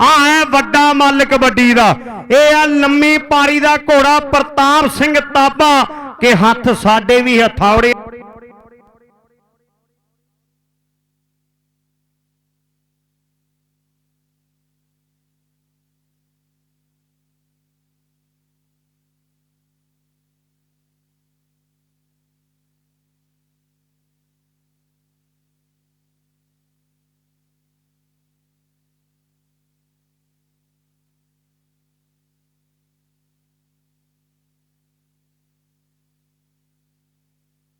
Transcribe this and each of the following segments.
ਆ ਹੈ ਵੱਡਾ ਮੱਲ ਕਬੱਡੀ ਦਾ। ਇਹ ਆ ਲੰਮੀ ਪਾਰੀ ਦਾ ਘੋੜਾ ਪ੍ਰਤਾਪ ਸਿੰਘ ਤਾਬਾ ਕਿ ਹੱਥ ਸਾਡੇ ਵੀ ਹਥੌੜੇ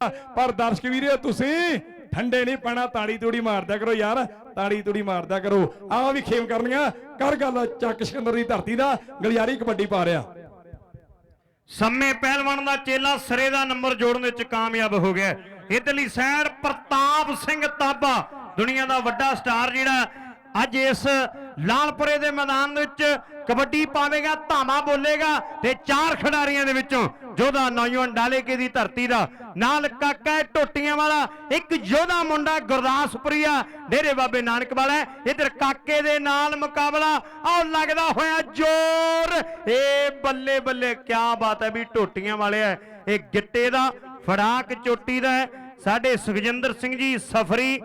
ਪਰ ਦਰਸ਼ਕ ਵੀਰੇ, ਤੁਸੀਂ ਠੰਡੇ ਨਹੀਂ ਪੈਣਾ, ਤਾੜੀ ਤੂੜੀ ਮਾਰਦਿਆ ਕਰੋ ਯਾਰ, ਤਾੜੀ ਤੂੜੀ ਮਾਰਦਿਆ ਕਰੋ। ਆਹ ਵੀ ਖੇਮ ਕਰਨੀਆਂ, ਕਰ ਗੱਲ ਚੱਕ ਸਿਕੰਦਰ ਦੀ ਧਰਤੀ ਦਾ, ਗਲਿਆਰੀ ਕਬੱਡੀ ਪਾ ਰਿਆ ਸੰਮੇ ਪਹਿਲਵਾਨ ਦਾ ਚੇਲਾ ਸਰੇ ਦਾ ਨੰਬਰ ਜੋੜਨ ਵਿੱਚ ਕਾਮਯਾਬ ਹੋ ਗਿਆ। ਇਧਰਲੀ ਸਾਈਡ ਪ੍ਰਤਾਪ ਸਿੰਘ ਤਾਬਾ, ਦੁਨੀਆ ਦਾ ਵੱਡਾ ਸਟਾਰ ਜਿਹੜਾ ਅੱਜ ਇਸ ਲਾਲਪੁਰੇ ਦੇ ਮੈਦਾਨ ਵਿੱਚ ਕਬੱਡੀ ਪਾਵੇਗਾ, ਧਾਮਾ ਬੋਲੇਗਾ ਤੇ ਚਾਰ ਖਿਡਾਰੀਆਂ ਦੇ ਵਿੱਚੋਂ ਯੋਧਾ ਨੌਜਵਾਨ ਡਾਲੇਕੇ ਦੀ ਧਰਤੀ ਦਾ ਨਾਲ ਕਾਕਾ ਟੋਟੀਆਂ ਵਾਲਾ, ਇੱਕ ਯੋਧਾ ਮੁੰਡਾ ਗੁਰਦਾਸਪੁਰੀਆ, ਡੇਰੇ ਬਾਬੇ ਨਾਨਕ ਵਾਲਾ ਇਧਰ ਕਾਕੇ ਦੇ ਨਾਲ ਮੁਕਾਬਲਾ, ਆਹ ਲੱਗਦਾ ਹੋਇਆ ਜ਼ੋਰ। ਏ ਬੱਲੇ ਬੱਲੇ, ਕਿਆ ਬਾਤ ਹੈ ਵੀ ਟੋਟੀਆਂ ਵਾਲੇ ਹੈ। ਇਹ ਗਿੱਟੇ ਦਾ, ਫੜਾਕ ਚੋਟੀ ਦਾ ਸਾਡੇ ਸੁਖਜਿੰਦਰ ਸਿੰਘ ਜੀ, ਸਫਰੀ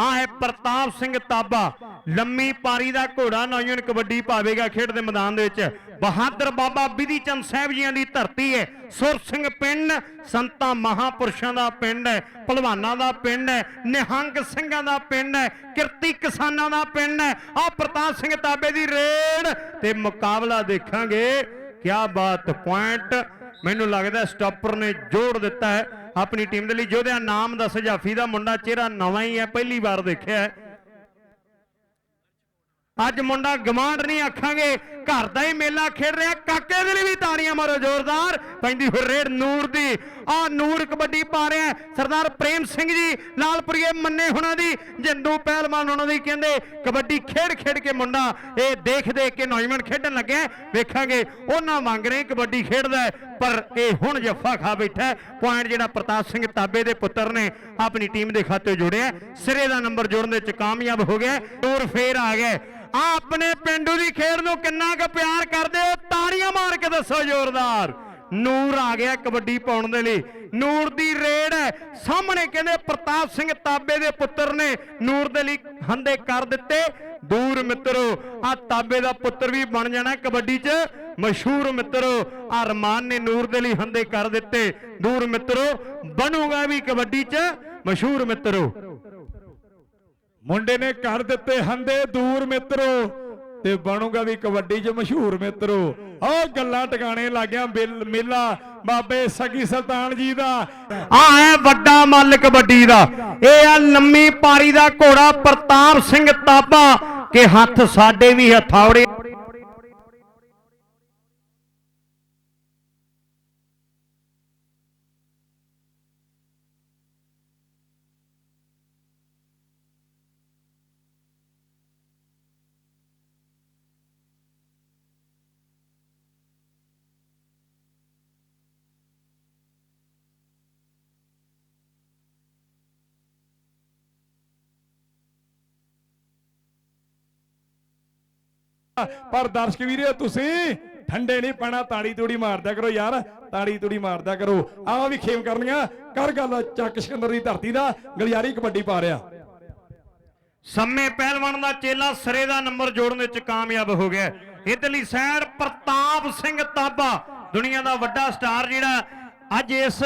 ਆ ਹੈ ਪ੍ਰਤਾਪ ਸਿੰਘ ਤਾਬਾ। ਲੰਮੀ ਪਾਰੀ ਦਾ ਘੋੜਾ ਨੌਜਵਾਨ ਕਬੱਡੀ ਪਾਵੇਗਾ ਖੇਡ ਦੇ ਮੈਦਾਨ ਦੇ ਵਿੱਚ। ਬਹਾਦਰ ਬਾਬਾ ਬਿਧੀ ਚੰਦ ਸਾਹਿਬ ਜੀਆਂ ਦੀ ਧਰਤੀ ਹੈ। ਸੁਰ ਸਿੰਘ ਪਿੰਡ, ਸੰਤਾਂ ਮਹਾਪੁਰਸ਼ਾਂ ਦਾ ਪਿੰਡ ਹੈ, ਭਲਵਾਨਾਂ ਦਾ ਪਿੰਡ ਹੈ, ਨਿਹੰਗ ਸਿੰਘਾਂ ਦਾ ਪਿੰਡ ਹੈ, ਕਿਰਤੀ ਕਿਸਾਨਾਂ ਦਾ ਪਿੰਡ ਹੈ। ਆ ਪ੍ਰਤਾਪ ਸਿੰਘ ਤਾਬੇ ਦੀ ਰੇਡ ਤੇ ਮੁਕਾਬਲਾ ਦੇਖਾਂਗੇ। ਕਿਆ ਬਾਤ ਪੁਆਇੰਟ। ਮੈਨੂੰ ਲੱਗਦਾ ਸਟਾਪਰ ਨੇ ਜੋੜ ਦਿੱਤਾ ਹੈ। ਆਪਣੀ ਟੀਮ ਦੇ ਲਈ ਜਿਹਦਾ ਨਾਮ ਦੱਸ, ਜਾਫੀ ਦਾ ਮੁੰਡਾ ਚਿਹਰਾ ਨਵਾਂ ਹੀ ਹੈ, ਪਹਿਲੀ ਵਾਰ ਦੇਖਿਆ ਹੈ। ਅੱਜ ਮੁੰਡਾ ਗਵਾਂਡ ਨਹੀਂ ਆਖਾਂਗੇ ਘਰ ਦਾ ਹੀ ਮੇਲਾ ਖੇਡ ਰਿਹਾ। ਕਾਕੇ ਦੇ ਲਈ ਵੀ ਤਾੜੀਆਂ ਮਾਰੋ ਜ਼ੋਰਦਾਰ। ਪੈਂਦੀ ਹੋਈ ਰੇਡ ਨੂਰ ਦੀ। ਆ ਨੂਰ ਕਬੱਡੀ ਪਾ ਰਿਹਾ ਸਰਦਾਰ ਪ੍ਰੇਮ ਸਿੰਘ ਜੀ, ਲਾਲਪੁਰੀਏ ਮੰਨੇ ਹੁਣਾਂ ਦੀ ਜਿੰਦੂ ਪਹਿਲਵਾਨ ਉਹਨਾਂ ਦੀ ਕਹਿੰਦੇ, ਕਬੱਡੀ ਖੇਡ ਖੇਡ ਕੇ ਮੁੰਡਾ, ਇਹ ਦੇਖ ਦੇਖ ਕੇ ਨੌਜਵਾਨ ਖੇਡਣ ਲੱਗਿਆ ਵੇਖਾਂਗੇ, ਉਹਨਾਂ ਵਾਂਗ ਰਹੇ ਕਬੱਡੀ ਖੇਡਦਾ ਪਰ ਇਹ ਹੁਣ ਜੱਫਾ ਖਾ ਬੈਠਾ ਪੁਆਇੰਟ ਜਿਹੜਾ ਪ੍ਰਤਾਪ ਸਿੰਘ ਤਾਬੇ ਦੇ ਪੁੱਤਰ ਨੇ ਆਪਣੀ ਟੀਮ ਦੇ ਖਾਤੇ ਜੋੜਿਆ ਸਿਰੇ ਦਾ ਨੰਬਰ ਜੋੜਨ ਦੇ ਵਿੱਚ ਕਾਮਯਾਬ ਹੋ ਗਿਆ ਹੈ। ਫੇਰ ਆ ਗਿਆ ਹੈ। ਆ ਆਪਣੇ ਪਿੰਡੂ ਦੀ ਖੇਡ ਨੂੰ ਕਿੰਨਾ ਕੁ ਪਿਆਰ ਕਰਦੇ ਹੋ, ਤਾੜੀਆਂ ਮਾਰ ਕੇ ਦੱਸੋ ਜ਼ੋਰਦਾਰ। ਨੂਰ ਆ ਗਿਆ ਕਬੱਡੀ ਪਾਉਣ ਦੇ ਲਈ। ਨੂਰ ਦੀ ਰੇਡ ਹੈ। ਸਾਹਮਣੇ ਕਹਿੰਦੇ ਪ੍ਰਤਾਪ ਸਿੰਘ ਤਾਬੇ ਦੇ ਪੁੱਤਰ ਨੇ ਨੂਰ ਦੇ ਲਈ ਹੰਦੇ ਕਰ ਦਿੱਤੇ। ਦੂਰ ਮਿੱਤਰੋ, ਆ ਤਾਬੇ ਦਾ ਪੁੱਤਰ ਵੀ ਬਣ ਜਾਣਾ ਕਬੱਡੀ 'ਚ। ਮਸ਼ਹੂਰ ਮਿੱਤਰੋ, ਆ ਰਮਾਨ ਨੇ ਨੂਰ ਦੇ ਲਈ ਹੰਦੇ ਕਰ ਦਿੱਤੇ। ਦੂਰ ਮਿੱਤਰੋ, ਬਣੂਗਾ ਵੀ ਕਬੱਡੀ 'ਚ। ਮਸ਼ਹੂਰ ਮਿੱਤਰੋ। ਮੁੰਡੇ ਨੇ ਕਰ ਦਿੱਤੇ ਹੰਦੇ। ਦੂਰ ਮਿੱਤਰੋ ਤੇ ਬਣੂਗਾ ਵੀ ਕਬੱਡੀ 'ਚ ਮਸ਼ਹੂਰ ਮਿੱਤਰੋ। ਆਹ ਗੱਲਾਂ ਟਿਕਾਣੇ ਲੱਗਿਆ ਮੇਲਾ, ਬਾਬੇ ਸਗੀ ਸੁਲਤਾਨ ਜੀ ਦਾ। ਆ ਹੈ ਵੱਡਾ ਮੱਲ ਕਬੱਡੀ ਦਾ। ਇਹ ਆ ਲੰਮੀ ਪਾਰੀ ਦਾ ਘੋੜਾ, ਪ੍ਰਤਾਪ ਸਿੰਘ ਤਾਬਾ, ਕਿ ਹੱਥ ਸਾਡੇ ਵੀ ਹਥੌੜੇ ਪਰ ਦਰਸ਼ਕ ਵੀਰੇ, ਤੁਸੀਂ ਠੰਡੇ ਨਹੀਂ ਪੈਣਾ, ਤਾੜੀ ਤੂੜੀ ਮਾਰਦਿਆ ਕਰੋ ਯਾਰ, ਤਾੜੀ ਤੂੜੀ ਮਾਰਦਿਆ ਕਰੋ। ਆਹ ਵੀ ਖੇਮ ਕਰਨੀਆਂ। ਕਰ ਗੱਲ, ਚੱਕ ਸਿਕੰਦਰ ਦੀ ਧਰਤੀ ਦਾ ਗਲਿਆਰੀ ਕਬੱਡੀ ਪਾ ਰਿਆ ਸੰਮੇ ਪਹਿਲਵਾਨ ਦਾ ਚੇਲਾ ਸਰੇ ਦਾ ਨੰਬਰ ਜੋੜਨ ਵਿੱਚ ਕਾਮਯਾਬ ਹੋ ਗਿਆ। ਇਧਰਲੀ ਸੈਰ ਪ੍ਰਤਾਪ ਸਿੰਘ ਤਾਬਾ, ਦੁਨੀਆ ਦਾ ਵੱਡਾ ਸਟਾਰ ਜਿਹੜਾ ਅੱਜ ਇਸ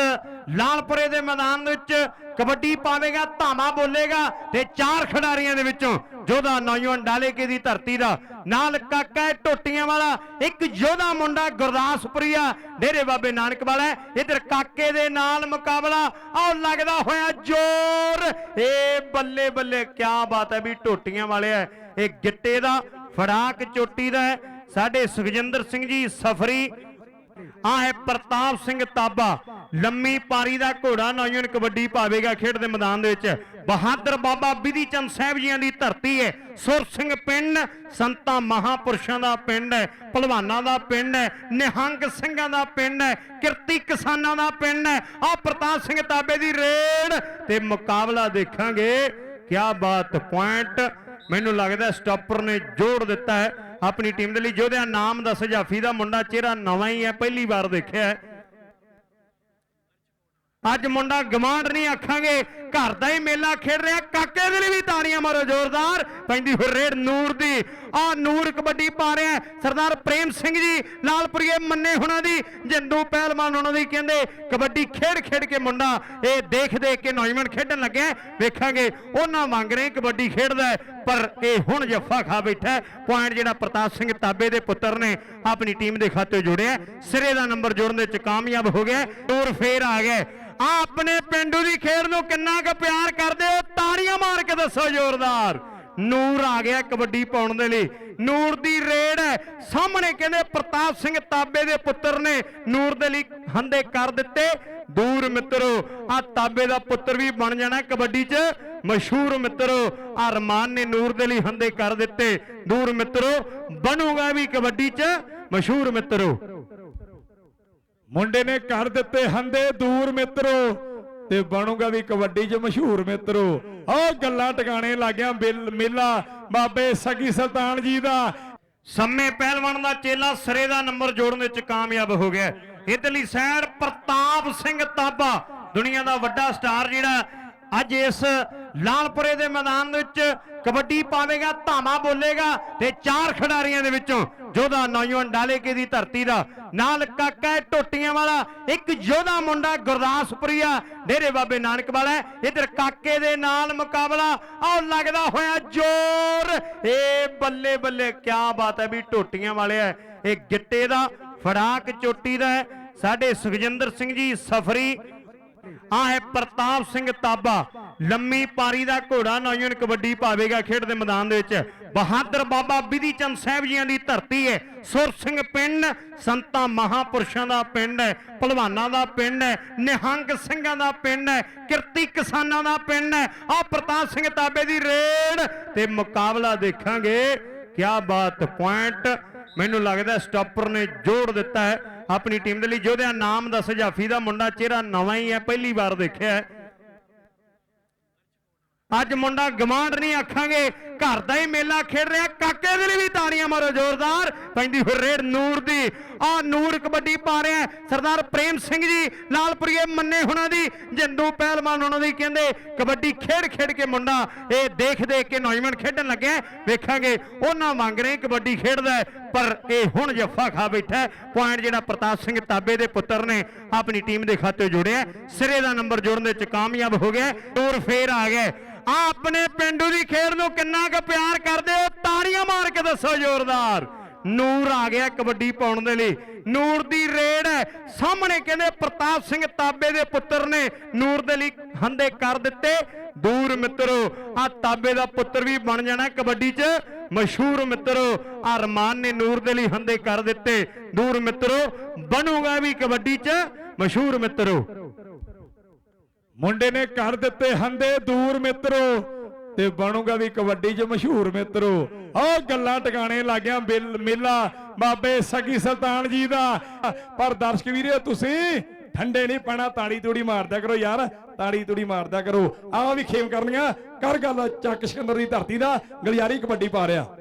ਲਾਲਪੁਰੇ ਦੇ ਮੈਦਾਨ ਦੇ ਵਿੱਚ ਕਬੱਡੀ ਪਾਵੇਗਾ ਧਾਮਾ ਬੋਲੇਗਾ ਤੇ ਚਾਰ ਖਿਡਾਰੀਆਂ ਦੇ ਵਿੱਚੋਂ ਜੋਧਾ ਨੌਜਵਾਨ ਡਾਲੇਕੇ ਦੀ ਧਰਤੀ ਦਾ ਨਾਲ ਕਾਕਾ ਹੈ, ਟੋਟੀਆਂ ਵਾਲਾ। ਇੱਕ ਯੋਧਾ ਮੁੰਡਾ ਗੁਰਦਾਸਪੁਰੀਆ, ਡੇਰੇ ਬਾਬੇ ਨਾਨਕ ਵਾਲਾ ਇਧਰ ਕਾਕੇ ਦੇ ਨਾਲ ਮੁਕਾਬਲਾ, ਆਹ ਲੱਗਦਾ ਹੋਇਆ ਜ਼ੋਰ। ਏ ਬੱਲੇ ਬੱਲੇ, ਕਿਆ ਬਾਤ ਹੈ ਵੀ ਟੋਟੀਆਂ ਵਾਲੇ ਹੈ। ਇਹ ਗਿੱਟੇ ਦਾ, ਫੜਾਕ ਚੋਟੀ ਦਾ ਸਾਡੇ ਸੁਖਜਿੰਦਰ ਸਿੰਘ ਜੀ, ਸਫਰੀ ਆ ਹੈ ਪ੍ਰਤਾਪ ਸਿੰਘ ਤਾਬਾ। ਲੰਮੀ ਪਾਰੀ ਦਾ ਘੋੜਾ ਨੌਜਵਾਨ ਕਬੱਡੀ ਪਾਵੇਗਾ ਖੇਡ ਦੇ ਮੈਦਾਨ ਦੇ ਵਿੱਚ। ਬਹਾਦਰ ਬਾਬਾ ਬਿਧੀ ਚੰਦ ਸਾਹਿਬ ਜੀਆਂ ਦੀ ਧਰਤੀ ਹੈ। ਸੁਰ ਸਿੰਘ ਪਿੰਡ, ਸੰਤਾਂ ਮਹਾਪੁਰਸ਼ਾਂ ਦਾ ਪਿੰਡ ਹੈ, ਪਹਿਲਵਾਨਾਂ ਦਾ ਪਿੰਡ ਹੈ, ਨਿਹੰਗ ਸਿੰਘਾਂ ਦਾ ਪਿੰਡ ਹੈ, ਕਿਰਤੀ ਕਿਸਾਨਾਂ ਦਾ ਪਿੰਡ ਹੈ। ਆ ਪ੍ਰਤਾਪ ਸਿੰਘ ਤਾਬੇ ਦੀ ਰੇਡ ਤੇ ਮੁਕਾਬਲਾ ਦੇਖਾਂਗੇ। ਕਿਆ ਬਾਤ, ਪੁਆਇੰਟ। ਮੈਨੂੰ ਲੱਗਦਾ ਸਟਾਪਰ ਨੇ ਜੋੜ ਦਿੱਤਾ ਹੈ। ਆਪਣੀ ਟੀਮ ਦੇ ਲਈ ਜਿਹਦਾ ਨਾਮ ਦਾ ਸਜਾਫੀ ਦਾ ਮੁੰਡਾ ਚਿਹਰਾ ਨਵਾਂ ਹੀ ਹੈ, ਪਹਿਲੀ ਵਾਰ ਦੇਖਿਆ ਅੱਜ ਮੁੰਡਾ ਗਮਾਂਡ ਨਹੀਂ ਆਖਾਂਗੇ ਘਰ ਦਾ ਹੀ ਮੇਲਾ ਖੇਡ ਰਿਹਾ। ਕਾਕੇ ਦੇ ਲਈ ਵੀ ਤਾੜੀਆਂ ਮਾਰੋ ਜ਼ੋਰਦਾਰ। ਪੈਂਦੀ ਹੋਈ ਰੇਡ ਨੂਰ ਦੀ। ਆ ਨੂਰ ਕਬੱਡੀ ਪਾ ਰਿਹਾ ਸਰਦਾਰ ਪ੍ਰੇਮ ਸਿੰਘ ਜੀ, ਲਾਲਪੁਰੀਏ ਮੰਨੇ ਹੁਣਾਂ ਦੀ। ਜਿੰਦੂ ਪਹਿਲਵਾਨ ਉਹਨਾਂ ਦੀ ਕਹਿੰਦੇ, ਕਬੱਡੀ ਖੇਡ ਖੇਡ ਕੇ ਮੁੰਡਾ। ਇਹ ਦੇਖ ਦੇਖ ਕੇ ਨੌਜਵਾਨ ਖੇਡਣ ਲੱਗਿਆ ਵੇਖਾਂਗੇ, ਉਹਨਾਂ ਵਾਂਗ ਰਹੇ ਕਬੱਡੀ ਖੇਡਦਾ ਪਰ ਇਹ ਹੁਣ ਜੱਫਾ ਖਾ ਬੈਠਾ ਪੁਆਇੰਟ ਜਿਹੜਾ ਪ੍ਰਤਾਪ ਸਿੰਘ ਤਾਬੇ ਦੇ ਪੁੱਤਰ ਨੇ ਆਪਣੀ ਟੀਮ ਦੇ ਖਾਤੇ ਜੋੜਿਆ ਸਿਰੇ ਦਾ ਨੰਬਰ ਜੋੜਨ ਦੇ ਵਿੱਚ ਕਾਮਯਾਬ ਹੋ ਗਿਆ ਹੈ। ਫੇਰ ਆ ਗਿਆ ਆ ਆਪਣੇ ਪਿੰਡੂ ਦੀ ਖੇਡ ਨੂੰ ਕਿੰਨਾ ਕੁ ਪਿਆਰ ਕਰਦੇ ਹੋ? ਤਾੜੀਆਂ ਮਾਰ ਕੇ ਦੱਸੋ ਜ਼ੋਰਦਾਰ। ਨੂਰ ਆ ਗਿਆ ਕਬੱਡੀ ਪਾਉਣ ਦੇ ਲਈ। ਨੂਰ ਦੀ ਰੇਡ ਹੈ। ਸਾਹਮਣੇ ਕਹਿੰਦੇ ਪ੍ਰਤਾਪ ਸਿੰਘ ਤਾਬੇ ਦੇ ਪੁੱਤਰ ਨੇ ਨੂਰ ਦੇ ਲਈ ਹੰਦੇ ਕਰ ਦਿੱਤੇ। ਦੂਰ ਮਿੱਤਰੋ ਆ ਤਾਬੇ ਦਾ ਪੁੱਤਰ ਵੀ ਬਣ ਜਾਣਾ ਕਬੱਡੀ 'ਚ। ਮਸ਼ਹੂਰ ਮਿੱਤਰੋ ਆ ਰਮਾਨ ਨੇ ਨੂਰ ਦੇ ਲਈ ਹੰਦੇ ਕਰ ਦਿੱਤੇ। ਦੂਰ ਮਿੱਤਰੋ, ਬਣੂਗਾ ਵੀ ਕਬੱਡੀ 'ਚ। ਮਸ਼ਹੂਰ ਮਿੱਤਰੋ ਮੁੰਡੇ ਨੇ ਕਰ ਦਿੱਤੇ ਹੰਦੇ ਦੂਰ ਮਿੱਤਰੋ ਤੇ ਬਣੂਗਾ ਵੀ ਕਬੱਡੀ 'ਚ ਮਸ਼ਹੂਰ ਮਿੱਤਰੋ। ਆਹ ਗੱਲਾਂ ਟਿਕਾਣੇ ਲੱਗਿਆ ਮੇਲਾ ਬਾਬੇ ਸਗੀ ਸੁਲਤਾਨ ਜੀ ਦਾ। ਸੰਮੇ ਪਹਿਲਵਾਨ ਦਾ ਚੇਲਾ ਸਰੇ ਦਾ ਨੰਬਰ ਜੋੜਨ ਵਿੱਚ ਕਾਮਯਾਬ ਹੋ ਗਿਆ। ਇਧਰਲੀ ਸੈਰ ਪ੍ਰਤਾਪ ਸਿੰਘ ਤਾਬਾ ਦੁਨੀਆ ਦਾ ਵੱਡਾ ਸਟਾਰ ਜਿਹੜਾ ਅੱਜ ਇਸ ਲਾਲਪੁਰੇ ਦੇ ਮੈਦਾਨ ਦੇ ਵਿੱਚ ਕਬੱਡੀ ਪਾਵੇਗਾ, ਧਾਮਾ ਬੋਲੇਗਾ ਤੇ ਚਾਰ ਖਿਡਾਰੀਆਂ ਦੇ ਵਿੱਚੋਂ ਯੋਧਾ ਨੌਜਵਾਨ ਡਾਲੇਕੇ ਦੀ ਧਰਤੀ ਦਾ ਨਾਲ ਕਾਕਾ ਟੋਟੀਆਂ ਵਾਲਾ, ਇੱਕ ਯੋਧਾ ਮੁੰਡਾ ਗੁਰਦਾਸਪੁਰੀਆ, ਡੇਰੇ ਬਾਬੇ ਨਾਨਕ ਵਾਲਾ ਹੈ। ਇੱਧਰ ਕਾਕੇ ਦੇ ਨਾਲ ਮੁਕਾਬਲਾ, ਆਹ ਲੱਗਦਾ ਹੋਇਆ ਜ਼ੋਰ, ਏ ਬੱਲੇ ਬੱਲੇ, ਕਿਆ ਬਾਤ ਹੈ ਵੀ ਟੋਟੀਆਂ ਵਾਲੇ ਹੈ, ਇਹ ਗਿੱਟੇ ਦਾ, ਫੜਾਕ ਚੋਟੀ ਦਾ ਸਾਡੇ ਸੁਖਜਿੰਦਰ ਸਿੰਘ ਜੀ, ਸਫਰੀ ਆ ਹੈ ਪ੍ਰਤਾਪ ਸਿੰਘ ਤਾਬਾ। ਲੰਮੀ ਪਾਰੀ ਦਾ ਘੋੜਾ ਨੌਜਵਾਨ ਕਬੱਡੀ ਪਾਵੇਗਾ ਖੇਡ ਦੇ ਮੈਦਾਨ ਦੇ ਵਿੱਚ। ਬਹਾਦਰ ਬਾਬਾ ਬਿਧੀ ਚੰਦ ਸਾਹਿਬ ਜੀਆਂ ਦੀ ਧਰਤੀ ਹੈ। ਸੁਰ ਸਿੰਘ ਪਿੰਡ, ਸੰਤਾਂ ਮਹਾਪੁਰਸ਼ਾਂ ਦਾ ਪਿੰਡ ਹੈ, ਪਹਿਲਵਾਨਾਂ ਦਾ ਪਿੰਡ ਹੈ, ਨਿਹੰਗ ਸਿੰਘਾਂ ਦਾ ਪਿੰਡ ਹੈ, ਕਿਰਤੀ ਕਿਸਾਨਾਂ ਦਾ ਪਿੰਡ ਹੈ। ਆ ਪ੍ਰਤਾਪ ਸਿੰਘ ਤਾਬੇ ਦੀ ਰੇਡ ਤੇ ਮੁਕਾਬਲਾ ਦੇਖਾਂਗੇ। ਕਿਆ ਬਾਤ, ਪੁਆਇੰਟ। ਮੈਨੂੰ ਲੱਗਦਾ ਸਟਾਪਰ ਨੇ ਜੋੜ ਦਿੱਤਾ ਹੈ। ਆਪਣੀ ਟੀਮ ਦੇ ਲਈ ਜਿਹਦਾ ਨਾਮ ਦੱਸ ਜਾਫੀ ਦਾ ਮੁੰਡਾ ਚਿਹਰਾ ਨਵਾਂ ਹੀ ਹੈ, ਪਹਿਲੀ ਵਾਰ ਦੇਖਿਆ ਅੱਜ ਮੁੰਡਾ ਗਮਾਂਡ ਨਹੀਂ ਆਖਾਂਗੇ ਘਰ ਦਾ ਹੀ ਮੇਲਾ ਖੇਡ ਰਿਹਾ। ਕਾਕੇ ਦੇ ਲਈ ਵੀ ਤਾੜੀਆਂ ਮਾਰੋ, ਜ਼ੋਰਦਾਰ। ਪੈਂਦੀ ਫਿਰ ਰੇਡ ਨੂਰ ਦੀ। ਆ ਨੂਰ ਕਬੱਡੀ ਪਾ ਰਿਹਾ ਸਰਦਾਰ ਪ੍ਰੇਮ ਸਿੰਘ ਜੀ, ਲਾਲਪੁਰੀਏ ਮੰਨੇ ਹੁਣਾਂ ਦੀ ਜਿੰਦੂ ਪਹਿਲਵਾਨ ਉਹਨਾਂ ਦੀ ਕਹਿੰਦੇ, ਕਬੱਡੀ ਖੇਡ ਖੇਡ ਕੇ ਮੁੰਡਾ, ਇਹ ਦੇਖ ਦੇਖ ਕੇ ਨੌਜਵਾਨ ਖੇਡਣ ਲੱਗਿਆ ਵੇਖਾਂਗੇ, ਉਹਨਾਂ ਮੰਗ ਰਹੇ ਕਬੱਡੀ ਖੇਡਦਾ ਪਰ ਇਹ ਹੁਣ ਜੱਫਾ ਖਾ ਬੈਠਾ ਪੁਆਇੰਟ ਜਿਹੜਾ ਪ੍ਰਤਾਪ ਸਿੰਘ ਤਾਬੇ ਦੇ ਪੁੱਤਰ ਨੇ ਆਪਣੀ ਟੀਮ ਦੇ ਖਾਤੇ ਜੋੜਿਆ ਸਿਰੇ ਦਾ ਨੰਬਰ ਜੋੜਨ ਦੇ ਵਿੱਚ ਕਾਮਯਾਬ ਹੋ ਗਿਆ ਟੂਰ ਫੇਰ ਆ ਗਿਆ ਆ ਆਪਣੇ ਪਿੰਡੂ ਦੀ ਖੇਡ ਨੂੰ ਕਿੰਨਾ ਕੁ ਪਿਆਰ ਕਰਦੇ ਹੋ? ਤਾੜੀਆਂ ਮਾਰ ਕੇ ਦੱਸੋ ਜ਼ੋਰਦਾਰ। ਨੂਰ ਆ ਗਿਆ ਕਬੱਡੀ ਪਾਉਣ ਦੇ ਲਈ। ਨੂਰ ਦੀ ਰੇਡ ਹੈ। ਸਾਹਮਣੇ ਕਹਿੰਦੇ ਪ੍ਰਤਾਪ ਸਿੰਘ ਤਾਬੇ ਦੇ ਪੁੱਤਰ ਨੇ ਨੂਰ ਦੇ ਲਈ ਹੰਦੇ ਕਰ ਦਿੱਤੇ। ਦੂਰ ਮਿੱਤਰੋ, ਆ ਤਾਬੇ ਦਾ ਪੁੱਤਰ ਵੀ ਬਣ ਜਾਣਾ ਕਬੱਡੀ 'ਚ। ਮਸ਼ਹੂਰ ਮਿੱਤਰੋ, ਆ ਰਮਾਨ ਨੇ ਨੂਰ ਦੇ ਲਈ ਹੰਦੇ ਕਰ ਦਿੱਤੇ। ਦੂਰ ਮਿੱਤਰੋ, ਬਣੂਗਾ ਵੀ ਕਬੱਡੀ 'ਚ। ਮਸ਼ਹੂਰ ਮਿੱਤਰੋ ਮੁੰਡੇ ਨੇ ਕਰ ਦਿੱਤੇ ਹੰਦੇ ਦੂਰ ਮਿੱਤਰੋ ਤੇ ਬਣੂਗਾ ਵੀ ਕਬੱਡੀ 'ਚ ਮਸ਼ਹੂਰ ਮਿੱਤਰੋ। ਆਹ ਗੱਲਾਂ ਟਿਕਾਣੇ ਲੱਗਿਆ ਮੇਲਾ ਬਾਬੇ ਸਗੀ ਸੁਲਤਾਨ ਜੀ ਦਾ। ਪਰ ਦਰਸ਼ਕ ਵੀਰੇ, ਤੁਸੀਂ ਠੰਡੇ ਨਹੀਂ ਪੈਣਾ, ਤਾੜੀ ਤੂੜੀ ਮਾਰਦਾ ਕਰੋ ਯਾਰ, ਤਾੜੀ ਤੂੜੀ ਮਾਰਦਾ ਕਰੋ। ਆਹ ਵੀ ਖੇਮ ਕਰਨੀਆਂ, ਕਰ ਗੱਲ ਚੱਕ ਸਿਕੰਦਰ ਦੀ ਧਰਤੀ ਦਾ, ਗਲਿਆਰੀ ਕਬੱਡੀ ਪਾ ਰਿਹਾ।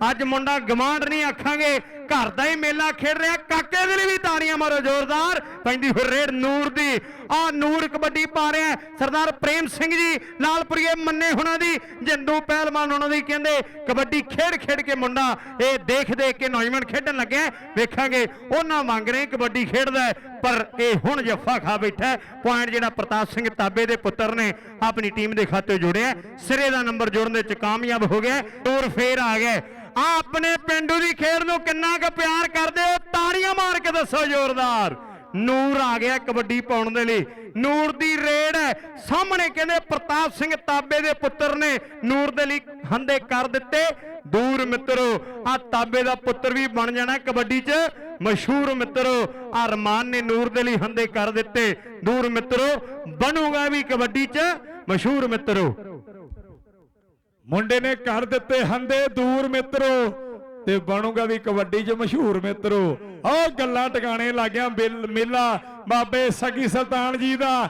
ਅੱਜ ਮੁੰਡਾ ਗਮਾਂਡ ਨਹੀਂ ਆਖਾਂਗੇ ਘਰ ਦਾ ਹੀ ਮੇਲਾ ਖੇਡ ਰਿਹਾ। ਕਾਕੇ ਦੇ ਲਈ ਵੀ ਤਾੜੀਆਂ ਮਾਰੋ ਜ਼ੋਰਦਾਰ। ਪੈਂਦੀ ਹੋਈ ਰੇਡ ਨੂਰ ਦੀ। ਆ ਨੂਰ ਕਬੱਡੀ ਪਾ ਰਿਹਾ ਸਰਦਾਰ ਪ੍ਰੇਮ ਸਿੰਘ ਜੀ, ਲਾਲਪੁਰੀਏ ਮੰਨੇ ਹੁਣਾਂ ਦੀ। ਜਿੰਦੂ ਪਹਿਲਵਾਨ ਉਹਨਾਂ ਦੀ ਕਹਿੰਦੇ, ਕਬੱਡੀ ਖੇਡ ਖੇਡ ਕੇ ਮੁੰਡਾ। ਇਹ ਦੇਖ ਦੇਖ ਕੇ ਨੌਜਵਾਨ ਖੇਡਣ ਲੱਗਿਆ ਵੇਖਾਂਗੇ, ਉਹਨਾਂ ਮੰਗ ਰਹੇ ਕਬੱਡੀ ਖੇਡਦਾ ਪਰ ਇਹ ਹੁਣ ਜੱਫਾ ਖਾ ਬੈਠਾ ਪੁਆਇੰਟ ਜਿਹੜਾ ਪ੍ਰਤਾਪ ਸਿੰਘ ਤਾਬੇ ਦੇ ਪੁੱਤਰ ਨੇ ਆਪਣੀ ਟੀਮ ਦੇ ਖਾਤੇ ਜੋੜਿਆ ਸਿਰੇ ਦਾ ਨੰਬਰ ਜੋੜਨ ਦੇ ਵਿੱਚ ਕਾਮਯਾਬ ਹੋ ਗਿਆ ਟੂਰ ਫੇਰ ਆ ਗਿਆ ਹੈ। ਆ ਆਪਣੇ ਪਿੰਡੂ ਦੀ ਖੇਡ ਨੂੰ ਕਿੰਨਾ ਕਿੰਨਾ ਕੁ ਪਿਆਰ ਕਰਦੇ ਹੋ, ਤਾੜੀਆਂ ਮਾਰ ਕੇ ਦੱਸੋ ਜ਼ੋਰਦਾਰ। ਨੂਰ ਆ ਗਿਆ ਕਬੱਡੀ ਪਾਉਣ ਦੇ ਲਈ। ਨੂਰ ਦੀ ਰੇਡ ਹੈ। ਸਾਹਮਣੇ ਕਹਿੰਦੇ ਪ੍ਰਤਾਪ ਸਿੰਘ ਤਾਬੇ ਦੇ ਪੁੱਤਰ ਨੇ ਨੂਰ ਦੇ ਲਈ ਹੰਦੇ ਕਰ ਦਿੱਤੇ। ਦੂਰ ਮਿੱਤਰੋ, ਆ ਤਾਬੇ ਦਾ ਪੁੱਤਰ ਵੀ ਬਣ ਜਾਣਾ ਕਬੱਡੀ 'ਚ। ਮਸ਼ਹੂਰ ਮਿੱਤਰੋ, ਆ ਰਮਾਨ ਨੇ ਨੂਰ ਦੇ ਲਈ ਹੰਦੇ ਕਰ ਦਿੱਤੇ। ਦੂਰ ਮਿੱਤਰੋ, ਬਣੂਗਾ ਵੀ ਕਬੱਡੀ 'ਚ। ਮਸ਼ਹੂਰ ਮਿੱਤਰੋ। ਮੁੰਡੇ ਨੇ ਕਰ ਦਿੱਤੇ ਹੰਦੇ। ਦੂਰ ਮਿੱਤਰੋ ਤੇ ਬਣੂਗਾ ਵੀ ਕਬੱਡੀ 'ਚ ਮਸ਼ਹੂਰ ਮਿੱਤਰੋ। ਆਹ ਗੱਲਾਂ ਟਿਕਾਣੇ ਲੱਗਿਆ ਮੇਲਾ, ਬਾਬੇ ਸਗੀ ਸੁਲਤਾਨ ਜੀ ਦਾ।